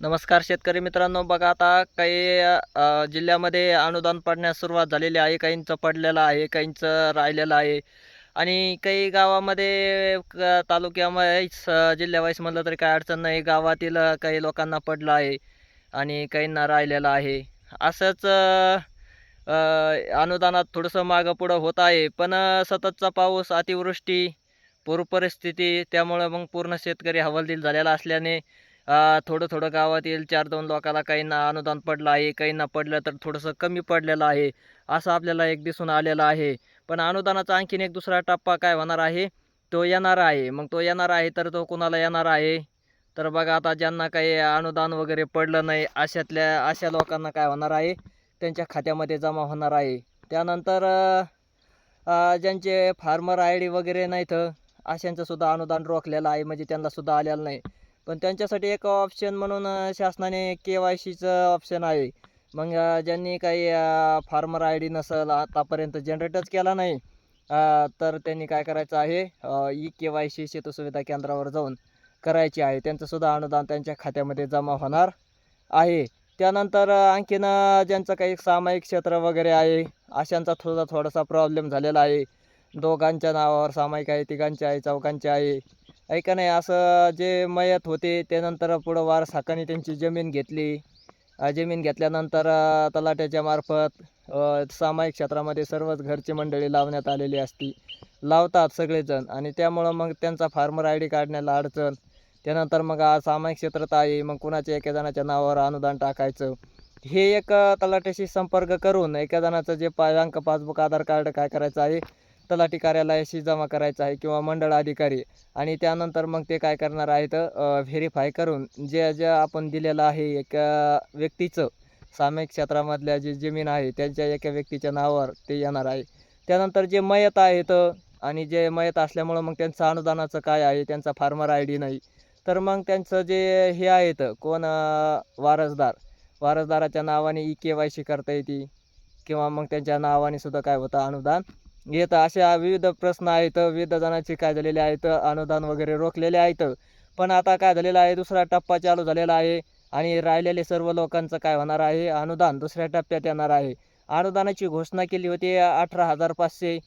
नमस्कार शेतकरी मित्रांनो बघा आता काही जिल्ह्यामध्ये अनुदान पडण्यास सुरुवात झालेली आहे. काहींचं पडलेलं आहे काहींचं राहिलेलं आहे. आणि काही गावामध्ये क- तालुक्यामध्ये जिल्ह्यावाईस म्हटलं तरी काय अडचण नाही. गावातील काही लोकांना पडलं आहे आणि काहींना राहिलेलं आहे. असंच अनुदानात थोडंसं मागं पुढं होत आहे. पण सततचा पाऊस अतिवृष्टी पूर परिस्थिती त्यामुळं मग पूर्ण शेतकरी हवालदिल झालेला असल्याने थोडं थोडं गावातील चार दोन लोकाला काहींना अनुदान पडलं आहे काहींना पडलं तर थोडंसं कमी पडलेलं आहे. असं आपल्याला एक दिसून आलेलं आहे. पण अनुदानाचा आणखीन एक दुसरा टप्पा काय होणार आहे? तो येणार आहे. मग तो येणार आहे तर तो कुणाला येणार आहे? तर बघा आता ज्यांना काही अनुदान वगैरे पडलं नाही अशातल्या अशा लोकांना काय होणार आहे? त्यांच्या खात्यामध्ये जमा होणार आहे. त्यानंतर ज्यांचे फार्मर आय डी वगैरे नाहीत अशांचं सुद्धा अनुदान रोखलेलं आहे. म्हणजे त्यांनासुद्धा आलेलं नाही. पण त्यांच्यासाठी एक ऑप्शन म्हणून शासनाने के वाय सीचं ऑप्शन आहे. मग ज्यांनी काही फार्मर आय डी नसेल आतापर्यंत जनरेटच केला नाही तर त्यांनी काय करायचं आहे? E K Y C Setu सुविधा केंद्रावर जाऊन करायची आहे. त्यांचंसुद्धा अनुदान त्यांच्या खात्यामध्ये जमा होणार आहे. त्यानंतर आणखीन ज्यांचं काही सामायिक क्षेत्र वगैरे आहे अशांचा थोडा थोडासा प्रॉब्लेम झालेला आहे. दोघांच्या नावावर सामायिक आहे तिघांचे आहे चौघांचे आहे ऐका नाही असं जे मयत होते त्यानंतर पुढं वारस त्यांची जमीन घेतली. जमीन घेतल्यानंतर तलाट्याच्या मार्फत सामायिक क्षेत्रामध्ये सर्वच घरची मंडळी लावण्यात आलेली असती. लावतात सगळेजण आणि त्यामुळं मग त्यांचा फार्मर आय डी काढण्याला अडचण. त्यानंतर मग सामायिक क्षेत्रात आहे मग कुणाच्या एका जणाच्या नावावर अनुदान टाकायचं. हे एक तलाट्याशी संपर्क करून एका जणाचं जे पा अंक पासबुक आधार कार्ड काय करायचं आहे तलाठी कार्यालयाशी जमा करायचं आहे किंवा मंडळ अधिकारी. आणि त्यानंतर मग ते काय करणार आहेत व्हेरीफाय करून जे जे आपण दिलेलं आहे एका व्यक्तीचं सामायिक क्षेत्रामधल्या जी जमीन आहे त्यांच्या एका व्यक्तीच्या नावावर ते येणार आहे. त्यानंतर जे मयत आहेत आणि जे मयत असल्यामुळं मग त्यांचं अनुदानाचं काय आहे त्यांचा फार्मर आय डी नाही. तर मग त्यांचं जे हे आहेत कोण वारसदार वारसदाराच्या नावाने ई के वाय सी करता येते. किंवा मग त्यांच्या नावाने सुद्धा काय होतं अनुदान येत अशा विविध प्रश्न आहेत विविध जणांची काय झालेले आहेत अनुदान वगैरे रोखलेले आहेत. पण आता काय झालेलं आहे दुसरा टप्पा चालू झालेला आहे आणि राहिलेले सर्व लोकांचं काय होणार आहे अनुदान दुसऱ्या टप्प्यात येणार आहे. अनुदानाची घोषणा केली होती अठरा हजार पाचशे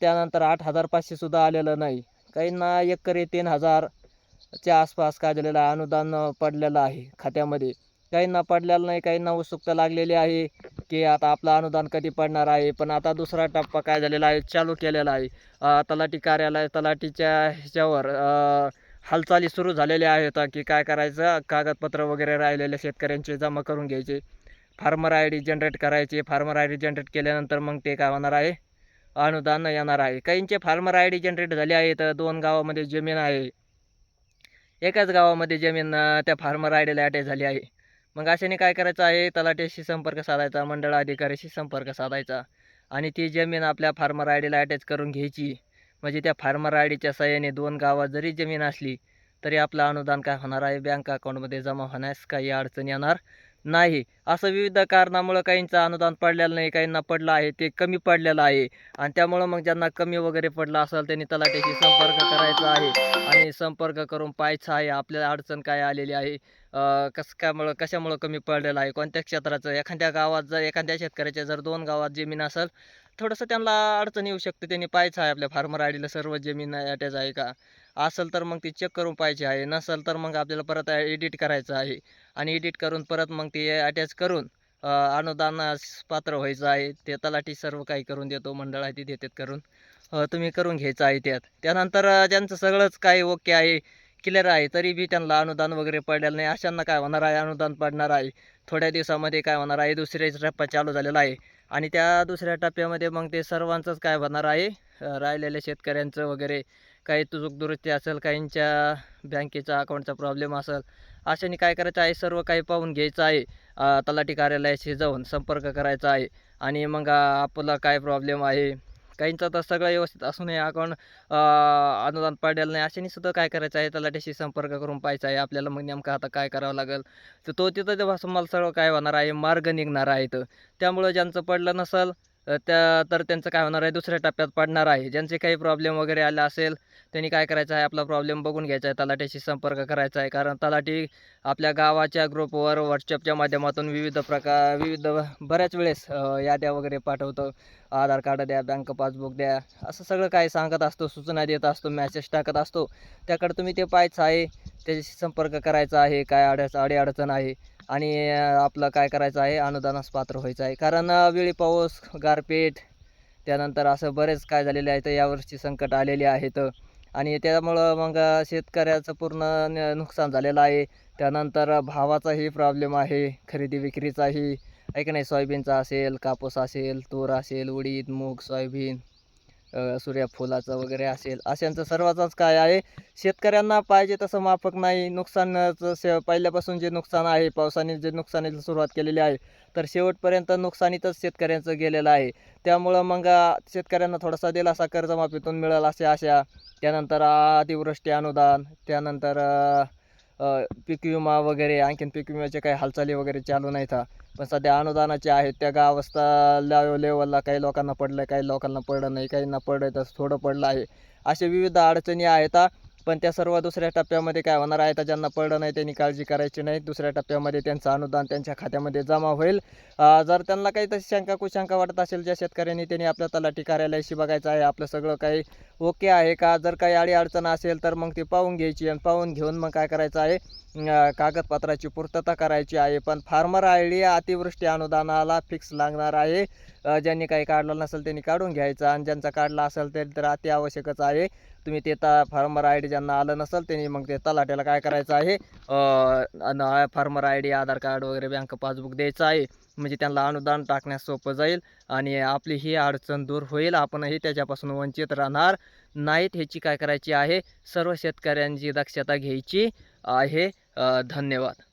त्यानंतर आठ हजार पाचशेसुद्धा आलेलं नाही. काहींना एकरी तीन हजारच्या आसपास काय झालेलं आहे अनुदान पडलेलं आहे खात्यामध्ये. काहींना पडलेलं नाही काहींना उत्सुकता लागलेली आहे की आता आपलं अनुदान कधी पडणार आहे. पण आता दुसरा टप्पा काय झालेला आहे? चालू केलेला आहे. तलाठी कार्यालय तलाठीच्या ह्याच्यावर हालचाली सुरू झालेल्या आहेत की काय करायचं? कागदपत्र वगैरे राहिलेले शेतकऱ्यांचे जमा करून घ्यायचे. फार्मर आय डी जनरेट करायचे. फार्मर आय डी जनरेट केल्यानंतर मग ते काय होणार आहे? अनुदान येणार आहे. काहींचे फार्मर आय डी जनरेट झाले तर दोन गावामध्ये जमीन आहे. एकाच गावामध्ये जमीन त्या फार्मर आय डीला अटॅच झाली आहे. मग अशाने काय करायचं आहे? तलाट्याशी संपर्क साधायचा मंडळ अधिकाऱ्याशी संपर्क साधायचा आणि ती जमीन आपल्या फार्मर आय डीला अटॅच करून घ्यायची. म्हणजे त्या फार्मर आय डीच्या सहाय्याने दोन गावात जरी जमीन असली तरी आपलं अनुदान काय होणार आहे? बँक अकाउंटमध्ये जमा होण्यास काही अडचण येणार? नाही. असं विविध कारणामुळं काहींचं अनुदान पडलेलं नाही काहींना पडलं आहे ते कमी पडलेलं आहे. आणि त्यामुळं मग ज्यांना कमी वगैरे पडलं असेल त्यांनी तलाठ्याशी संपर्क करायचा आहे. आणि संपर्क करून पाहायचं आहे आपल्याला अडचण काय आलेली आहे कस कसं कामुळं कशामुळं कमी पडलेलं आहे कोणत्या क्षेत्राचं एखाद्या गावात जर एखाद्या शेतकऱ्याच्या जर दोन गावात जमीन असेल थोडंसं त्यांना अडचण येऊ शकते त्यांनी पाहायचं आहे आपल्या फार्मर आयडीला सर्व जमीन अटॅच आहे का? असेल तर मग ती चेक करून पाहिजे आहे. नसेल तर मग आपल्याला परत एडिट करायचं आहे. आणि एडिट करून परत मग ते अटॅच करून अनुदानास पात्र व्हायचं आहे. ते तलाठी सर्व काही करून देतो मंडळ आहे ती देतात करून. तुम्ही करून घ्यायचं आहे त्यात. त्यानंतर ज्यांचं सगळंच काही ओके आहे क्लिअर आहे तरी बी त्यांना अनुदान वगैरे पडलेलं नाही. अशांना काय होणार आहे? अनुदान पडणार आहे. थोड्या दिवसामध्ये काय होणार आहे? दुसऱ्या टप्पा चालू झालेला आहे. आणि त्या दुसऱ्या टप्प्यामध्ये मग ते सर्वांचंच काय होणार आहे? राहिलेल्या शेतकऱ्यांचं वगैरे काही तुझूक दुरुस्ती असेल काहींच्या बँकेचा अकाउंटचा प्रॉब्लेम असेल अशाने काय करायचं आहे? सर्व काही पाहून घ्यायचं आहे. तलाठी कार्यालयाशी जाऊन संपर्क करायचा आहे आणि मग आपला काय प्रॉब्लेम आहे? काहींचा तर सगळं व्यवस्थित असूनही अकाउंट अनुदान पडलेलं नाही. अशाने सुद्धा काय करायचं आहे? तलाठ्याशी संपर्क करून पाहायचं आहे. आपल्याला मग नेमकं आता काय करावं लागेल? तर तो तिथं तेव्हा मला सगळं काय होणार आहे? मार्ग निघणार आहे तर त्यामुळं ज्यांचं पडलं नसेल त्या तर त्यांचं काय होणार आहे दुसऱ्या टप्प्यात पडणार आहे. ज्यांचे काही प्रॉब्लेम वगैरे आला असेल त्यांनी काय करायचं आहे आपला प्रॉब्लेम बघून घ्यायचा आहे तलाठ्याशी संपर्क करायचा आहे. कारण तलाठी आपल्या गावाच्या ग्रुपवर व्हॉट्सअपच्या माध्यमातून विविध प्रकार विविध बऱ्याच वेळेस याद्या वगैरे पाठवतो. आधार कार्ड द्या बँक पासबुक द्या असं सगळं काही सांगत असतो सूचना देत असतो मॅसेज टाकत असतो. त्याकडे तुम्ही ते पाहायचं आहे त्याच्याशी संपर्क करायचा आहे काय अडच अडीअडचण आहे. आणि आपलं काय करायचं आहे? अनुदानास पात्र व्हायचं आहे. कारण वेळी पाऊस गारपीट त्यानंतर असं बरेच काय झालेले आहेत यावर्षी संकट आलेले आहेत. आणि त्यामुळं मग शेतकऱ्याचं पूर्ण न- नुकसान झालेलं आहे. त्यानंतर भावाचाही प्रॉब्लेम आहे. खरेदी विक्रीचाही. आहे की नाही सोयाबीनचा असेल कापूस असेल तूर असेल उडीद मूग सोयाबीन. सूर्यफुलाचं वगैरे असेल अशांचं सर्वाचाच काय आहे? शेतकऱ्यांना पाहिजे तसं माफक नाही. नुकसानाचं शे पहिल्यापासून जे नुकसान आहे पावसाने जे नुकसानीला सुरुवात केलेली आहे तर शेवटपर्यंत नुकसानीतच शेतकऱ्यांचं गेलेलं आहे. त्यामुळं मग शेतकऱ्यांना थोडासा दिलासा कर्जमाफीतून मिळेल असे आशा. त्यानंतर अतिवृष्टी अनुदान त्यानंतर पीक विमा वगैरे आणखीन पीक विम्याचे काही हालचाली वगैरे चालू नाहीत. हा. पण सध्या अनुदानाचे आहेत त्या गावस्था लेव लेवलला काही लोकांना पडलं काही लोकांना पडलं नाही काहींना पडलं तर थोडं पडलं आहे. असे विविध अडचणी आहेत पण त्या सर्व दुसऱ्या टप्प्यामध्ये काय होणार आहे तर ज्यांना पडलं नाही त्यांनी काळजी करायची नाही. दुसऱ्या टप्प्यामध्ये त्यांचं अनुदान त्यांच्या खात्यामध्ये जमा होईल. जर त्यांना काही तशी शंका कुशंका वाटत असेल ज्या शेतकऱ्यांनी त्यांनी आपल्या तलाठी कार्यालयाशी बघायचं आहे आपलं सगळं काही ओके आहे का? जर काही अडी अडचण असेल तर मग ती पाहून घ्यायची आणि पाहून घेऊन मग काय करायचं आहे? कागदपत्राची पूर्तता करायची आहे. पण फार्मर आय डी अतिवृष्टी अनुदानाला फिक्स लागणार आहे. ज्यांनी काही काढलं नसेल त्यांनी काढून घ्यायचं. आणि ज्यांचा काढला असेल ते तर अति आवश्यकच आहे. तुम्ही ते ता फार्मर आय डी ज्यांना आलं नसेल त्यांनी मग ते तलाट्याला काय करायचं आहे? Farmer I D Aadhaar card वगैरे बँक पासबुक द्यायचं आहे. म्हणजे त्यांना अनुदान टाकण्यास सोपं जाईल. आणि आपली ही अडचण दूर होईल. आपणही त्याच्यापासून वंचित राहणार नाहीत. ह्याची काय करायची आहे? सर्व शेतकऱ्यांची दक्षता घ्यायची. आहे. अ, धन्यवाद.